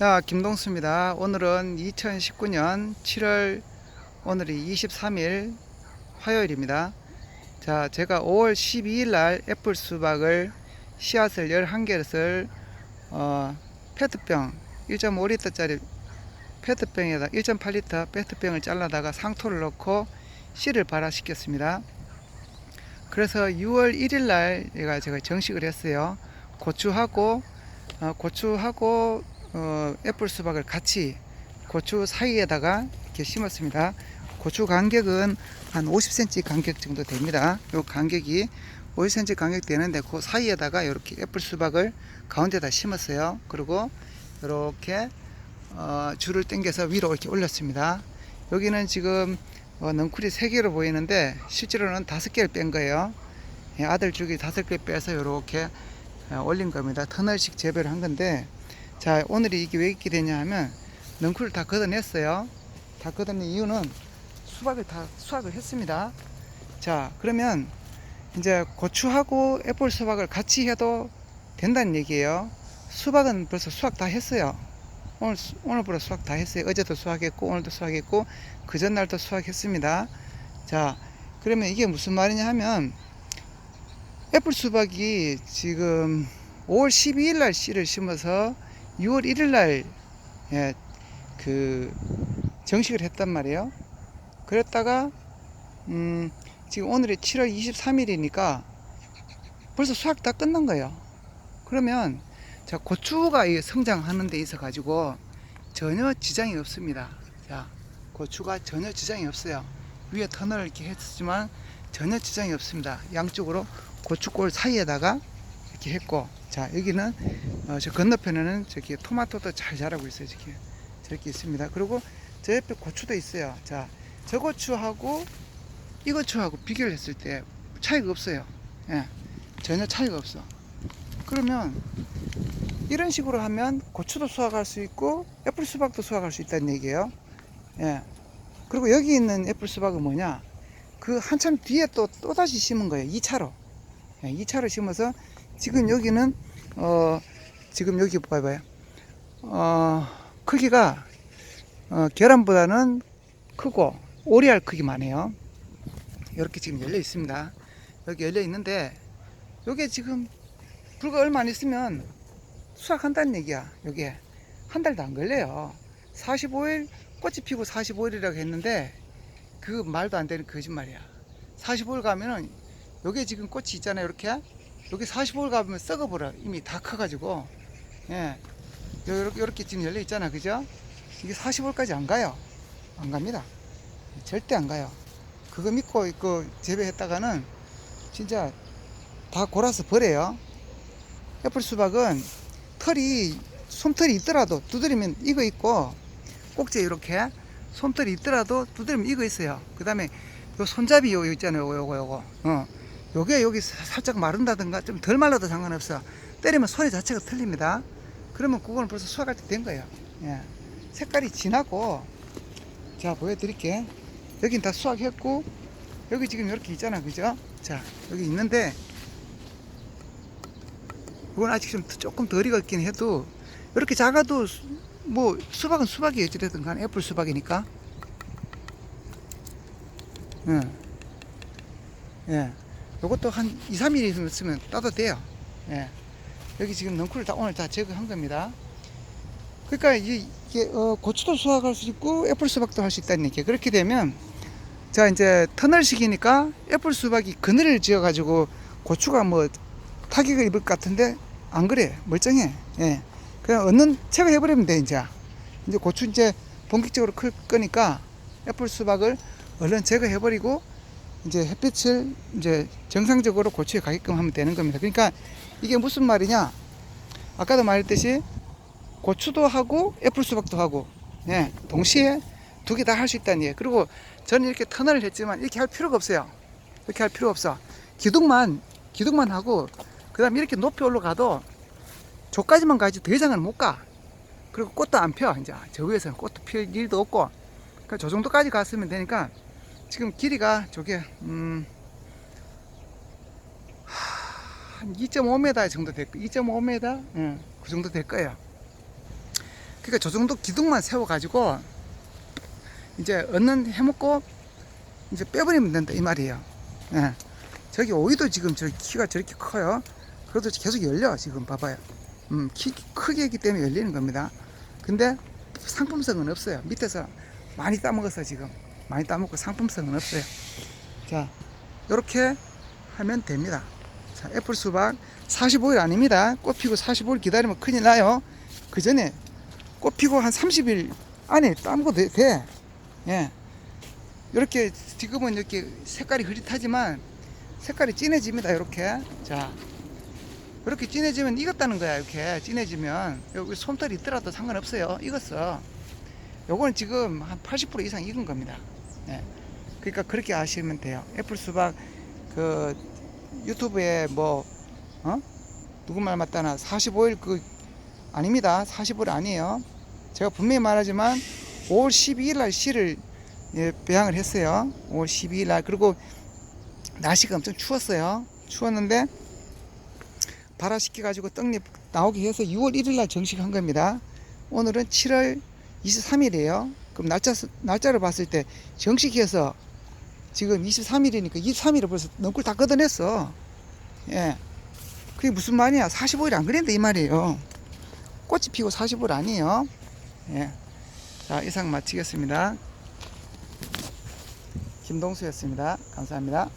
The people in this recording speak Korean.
야, 김동수입니다. 오늘은 2019년 7월 오늘이 23일 화요일입니다. 자, 제가 5월 12일 날 애플 수박을 씨앗을 11개를 어, 페트병 1.5리터짜리 페트병에다 1.8리터 페트병을 잘라다가 상토를 넣고 씨를 발화시켰습니다. 그래서 6월 1일 날 제가 제가 정식을 했어요. 고추하고 어, 고추하고 어, 애플 수박을 같이 고추 사이에다가 이렇게 심었습니다. 고추 간격은 한 50cm 간격 정도 됩니다. 요 간격이 50cm 간격 되는데 그 사이에다가 이렇게 애플 수박을 가운데다 심었어요. 그리고 이렇게 어, 줄을 당겨서 위로 이렇게 올렸습니다. 여기는 지금 어, 넝쿨이 3개로 보이는데 실제로는 5개를 뺀 거예요. 예, 아들 줄기 5개 빼서 이렇게 어, 올린 겁니다. 터널식 재배를 한 건데 자 오늘이 이게 왜 이렇게 되냐 하면 넝쿨을 다 걷어냈어요. 다 걷어낸 이유는 수박을 다 수확을 했습니다. 자 그러면 이제 고추하고 애플 수박을 같이 해도 된다는 얘기예요. 수박은 벌써 수확 다 했어요. 오늘 수- 오늘부터 수확 다 했어요. 어제도 수확했고 오늘도 수확했고 그 전날도 수확했습니다. 자 그러면 이게 무슨 말이냐 하면 애플 수박이 지금 5월 12일 날 씨를 심어서 6월 1일 날 예, 그 정식을 했단 말이에요. 그랬다가 음, 지금 오늘이 7월 23일이니까 벌써 수확 다 끝난 거예요. 그러면 자 고추가 이 성장하는 데 있어 가지고 전혀 지장이 없습니다. 자 고추가 전혀 지장이 없어요. 위에 터널을 이렇게 했지만 전혀 지장이 없습니다. 양쪽으로 고추골 사이에다가 이렇게 했고 자 여기는 어, 저 건너편에는 저기 토마토도 잘 자라고 있어요. 저기 저렇게 있습니다. 그리고 저 옆에 고추도 있어요. 자 저 고추하고 이 고추하고 비교를 했을 때 차이가 없어요. 예, 전혀 차이가 없어. 그러면 이런 식으로 하면 고추도 수확할 수 있고 애플 수박도 수확할 수 있다는 얘기예요. 예. 그리고 여기 있는 애플 수박은 뭐냐? 그 한참 뒤에 또 또다시 심은 거예요. 2차로. 예, 2차로 심어서 지금 여기는 어 지금 여기 봐봐요. 어 크기가 어 계란보다는 크고 오리알 크기만 해요. 이렇게 지금 열려 있습니다. 여기 열려 있는데 요게 지금 불과 얼마 안 있으면 수확한다는 얘기야. 요게 한 달도 안 걸려요. 45일 꽃이 피고 45일이라고 했는데 그 말도 안 되는 거짓말이야. 45일 가면은 요게 지금 꽃이 있잖아요. 이렇게 여기 45일 가면 썩어버려. 이미 다 커가지고 예. 요렇게, 지금 열려 있잖아. 그죠? 이게 45일까지 안 가요. 안 갑니다. 절대 안 가요. 그거 믿고 그 재배했다가는 진짜 다 골아서 버려요. 애플 수박은 털이 솜털이 있더라도 두드리면 익어 있고 꼭지에 이렇게 솜털이 있더라도 두드리면 익어 있어요. 그 다음에 요 손잡이 요 있잖아요. 요거 요거 요거. 어. 요게 여기 사- 살짝 마른다든가 좀 덜 말라도 상관없어. 때리면 소리 자체가 틀립니다. 그러면 그거는 벌써 수확할 때 된 거예요. 예. 색깔이 진하고 자 보여드릴게. 여긴 다 수확했고 여기 지금 이렇게 있잖아, 그죠? 자 여기 있는데 이건 아직 좀 조금 덜 익었긴 해도 이렇게 작아도 수- 뭐 수박은 수박이 어찌됐든 간 애플 수박이니까 예. 예. 요것도 한 2, 3일 있으면 따도 돼요. 예. 여기 지금 넝쿨을 다 오늘 다 제거한 겁니다. 그러니까 이- 이게 어, 고추도 수확할 수 있고 애플 수박도 할 수 있다는 얘기예요. 그렇게 되면 자 이제 터널식이니까 애플 수박이 그늘을 지어 가지고 고추가 뭐 타격을 입을 것 같은데 안 그래 멀쩡해 예 그냥 얻는 제거해 버리면 돼 이제 이제 고추 이제 본격적으로 클 거니까 애플 수박을 얼른 제거해 버리고 이제 햇빛을 이제 정상적으로 고추에 가게끔 하면 되는 겁니다 그러니까 이게 무슨 말이냐 아까도 말했듯이 고추도 하고 애플 수박도 하고 예 동시에 두 개 다 할 수 있다는 얘기예요 그리고 저는 이렇게 터널을 했지만 이렇게 할 필요가 없어요 이렇게 할 필요 없어 기둥만 기둥만 하고 그 다음에 이렇게 높이 올라가도 저까지만 가지 더 이상은 못 가. 그리고 꽃도 안 펴. 이제 저 위에서는 꽃도 필 일도 없고. 그러니까 저 정도까지 갔으면 되니까 지금 길이가 저게 음, 한 2.5m 정도 될 거. 2.5m? 응, 그 정도 될 거예요. 그러니까 저 정도 기둥만 세워 가지고 이제 얻는 해먹고 이제 빼버리면 된다 이 말이에요. 예. 저기 오이도 지금 저 키가 저렇게 커요. 그래도 계속 열려 지금 봐봐요. 음, 키 크게 했기 때문에 열리는 겁니다. 근데 상품성은 없어요. 밑에서 많이 따먹었어 지금. 많이 따먹고 상품성은 없어요. 자, 이렇게 하면 됩니다. 자, 애플 수박 45일 아닙니다. 꽃 피고 45일 기다리면 큰일 나요. 그 전에 꽃 피고 한 30일 안에 따먹어도 돼. 돼. 예. 이렇게 지금은 이렇게 색깔이 흐릿하지만 색깔이 진해집니다. 이렇게. 자. 이렇게 진해지면 익었다는 거야. 이렇게 진해지면 여기 솜털이 있더라도 상관없어요. 익었어. 요거는 지금 한 80% 이상 익은 겁니다. 예. 그러니까 그렇게 아시면 돼요. 애플 수박 그 유튜브에 뭐 어? 누구 말 맞다나 45일 그 아닙니다. 45일 아니에요. 제가 분명히 말하지만 5월 12일 날 씨를 예, 배양을 했어요. 5월 12일 날 그리고 날씨가 엄청 추웠어요. 추웠는데 발화시켜 가지고 떡잎 나오게 해서 6월 1일 날 정식한 겁니다. 오늘은 7월 23일이에요. 그럼 날짜 날짜를 봤을 때 정식해서 지금 23일이니까 23일을 벌써 넘고 다 걷어냈어. 예. 그게 무슨 말이야? 45일 안 그랬는데 이 말이에요. 꽃이 피고 45일 아니에요. 예. 자, 이상 마치겠습니다. 김동수였습니다. 감사합니다.